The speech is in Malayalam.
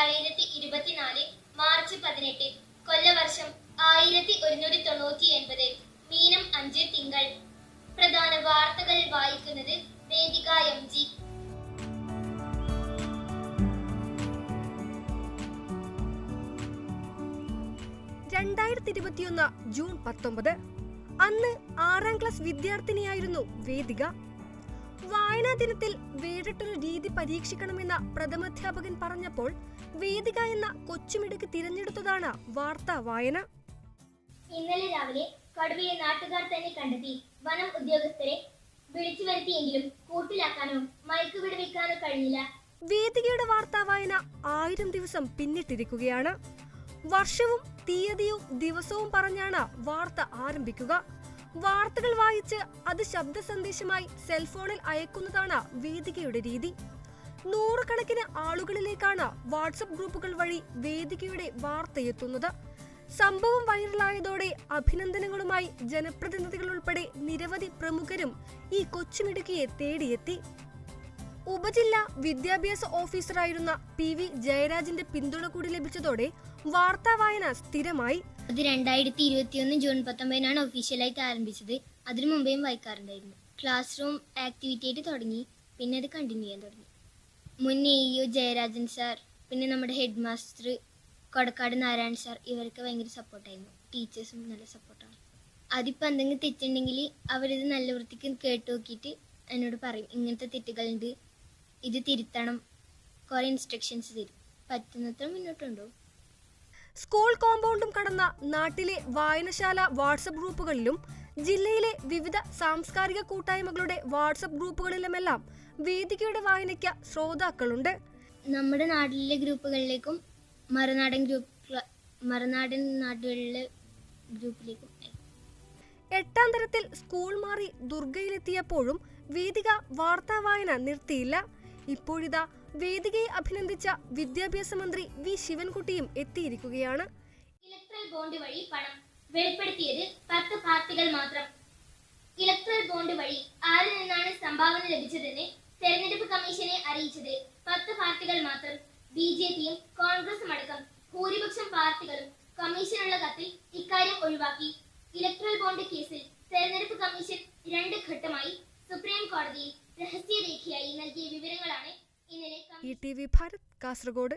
രണ്ടായിരത്തി ഇരുപത്തിനാല് മാർച്ച് പതിനെട്ട് കൊല്ലവർഷം ആയിരത്തി ഒരുന്നൂറ്റി തൊണ്ണൂറ്റി എൺപത് മീനം അഞ്ച് തിങ്കൾ. പ്രധാന വാർത്തകൾ വായിക്കുന്നത് വേദിക എം ജി. രണ്ടായിരത്തി ഇരുപത്തിയൊന്ന് ജൂൺ പത്തൊമ്പത്. അന്ന് ആറാം ക്ലാസ് വിദ്യാർത്ഥിനിയായിരുന്നു വേദിക. വായനാ ദിനത്തിൽ വേറിട്ടൊരു രീതി പരീക്ഷിക്കണമെന്ന പ്രഥമാധ്യാപകൻ പറഞ്ഞപ്പോൾ വേദിക എന്ന കൊച്ചുമിടുക്ക് തിരഞ്ഞെടുത്തതാണ് വാർത്താ വായന. ഇന്നലെ രാവിലെ കടുവയെ നാട്ടുകാർ തന്നെ കണ്ടെത്തി വനം ഉദ്യോഗസ്ഥരെ വിളിച്ചു വരുത്തിയെങ്കിലും കൂട്ടിലാക്കാനോ മയക്കുപിടിവെക്കാനോ കഴിഞ്ഞില്ല. വേദികയുടെ വാർത്താ വായന ആയിരം ദിവസം പിന്നിട്ടിരിക്കുകയാണ്. വർഷവും തീയതിയും ദിവസവും പറഞ്ഞാണ് വാർത്ത ആരംഭിക്കുക. വാർത്തകൾ വായിച്ച് അത് ശബ്ദ സന്ദേശമായി സെൽഫോണിൽ അയക്കുന്നതാണ് വേദികയുടെ രീതി. നൂറുകണക്കിന് ആളുകളിലേക്കാണ് വാട്സപ്പ് ഗ്രൂപ്പുകൾ വഴി വേദികയുടെ വാർത്തയെത്തുന്നത്. സംഭവം വൈറലായതോടെ അഭിനന്ദനങ്ങളുമായി ജനപ്രതിനിധികൾ ഉൾപ്പെടെ നിരവധി പ്രമുഖരും ഈ കൊച്ചുമിടുക്കിയെ തേടിയെത്തി. ഉപജില്ലാ വിദ്യാഭ്യാസ ഓഫീസറായിരുന്ന പി വി ജയരാജിന്റെ പിന്തുണ കൂടി ലഭിച്ചതോടെ വാർത്താ വായന സ്ഥിരമായി. അത് രണ്ടായിരത്തി ഇരുപത്തിയൊന്ന് ജൂൺ പത്തൊമ്പതിനാണ് ഒഫീഷ്യലായിട്ട് ആരംഭിച്ചത്. അതിനു മുമ്പേയും വായിക്കാറുണ്ടായിരുന്നു. ക്ലാസ് റൂം ആക്ടിവിറ്റി ആയിട്ട് തുടങ്ങി. പിന്നെ അത് കണ്ടിന്യൂ ചെയ്യാൻ തുടങ്ങി. മുൻ എ ഇഒ ജയരാജൻ സാർ പിന്നെ നമ്മുടെ head master Kodakkad Narayanan sir ഇവരൊക്കെ ഭയങ്കര സപ്പോർട്ടായിരുന്നു ടീച്ചേഴ്സും നല്ല സപ്പോർട്ടാണ് അതിപ്പോൾ എന്തെങ്കിലും തെറ്റുണ്ടെങ്കിൽ അവരിത് നല്ല വൃത്തിക്ക് കേട്ട് നോക്കിയിട്ട് എന്നോട് പറയും ഇങ്ങനത്തെ തെറ്റുകളുണ്ട്. ഇത് തിരുത്തണം. കുറേ ഇൻസ്ട്രക്ഷൻസ് തരും. പറ്റുന്നത്ര മുന്നോട്ടുണ്ടോ? സ്കൂൾ കോമ്പൗണ്ടും കടന്ന നാട്ടിലെ വായനശാല വാട്സപ്പ് ഗ്രൂപ്പുകളിലും ജില്ലയിലെ വിവിധ സാംസ്കാരിക കൂട്ടായ്മകളുടെ വാട്സപ്പ് ഗ്രൂപ്പുകളിലുമെല്ലാം വേദികയുടെ വായനയ്ക്ക് ശ്രോതാക്കളുണ്ട് നമ്മുടെ നാട്ടിലെ ഗ്രൂപ്പുകളിലേക്കും മറുനാടൻ ഗ്രൂപ്പ് മറുനാടൻ നാടുകളിലെ ഗ്രൂപ്പിലേക്കും. എട്ടാം തരത്തിൽ സ്കൂൾ മാറി ദുർഗയിലെത്തിയപ്പോഴും വേദിക വാർത്താ വായന നിർത്തിയില്ല ഇപ്പോഴിതാ വേദികയെ അഭിനന്ദിച്ച വിദ്യാഭ്യാസ മന്ത്രി വി ശിവൻകുട്ടിയും എത്തിയിരിക്കുകയാണ്. ഇലക്ട്രൽ ബോണ്ട് വഴി പണം വെളിപ്പെടുത്തിയത് പത്ത് പാർട്ടികൾ മാത്രം. ഇലക്ട്രൽ ബോണ്ട് വഴി ആരിൽ നിന്നാണ് സംഭാവന ലഭിച്ചതെന്ന് തെരഞ്ഞെടുപ്പ് കമ്മീഷനെ അറിയിച്ചത് പത്ത് പാർട്ടികൾ മാത്രം. ബി ജെ പിയും കോൺഗ്രസും അടക്കം ഭൂരിപക്ഷം പാർട്ടികളും കമ്മീഷനുള്ള കത്തിൽ ഇക്കാര്യം ഒഴിവാക്കി. ഇലക്ട്രൽ ബോണ്ട് കേസിൽ തെരഞ്ഞെടുപ്പ് കമ്മീഷൻ രണ്ട് ഘട്ടമായി സുപ്രീം കോടതിയിൽ രഹസ്യരേഖയായി നൽകിയ വിവരങ്ങളാണ് E T V Bharat Kasaragod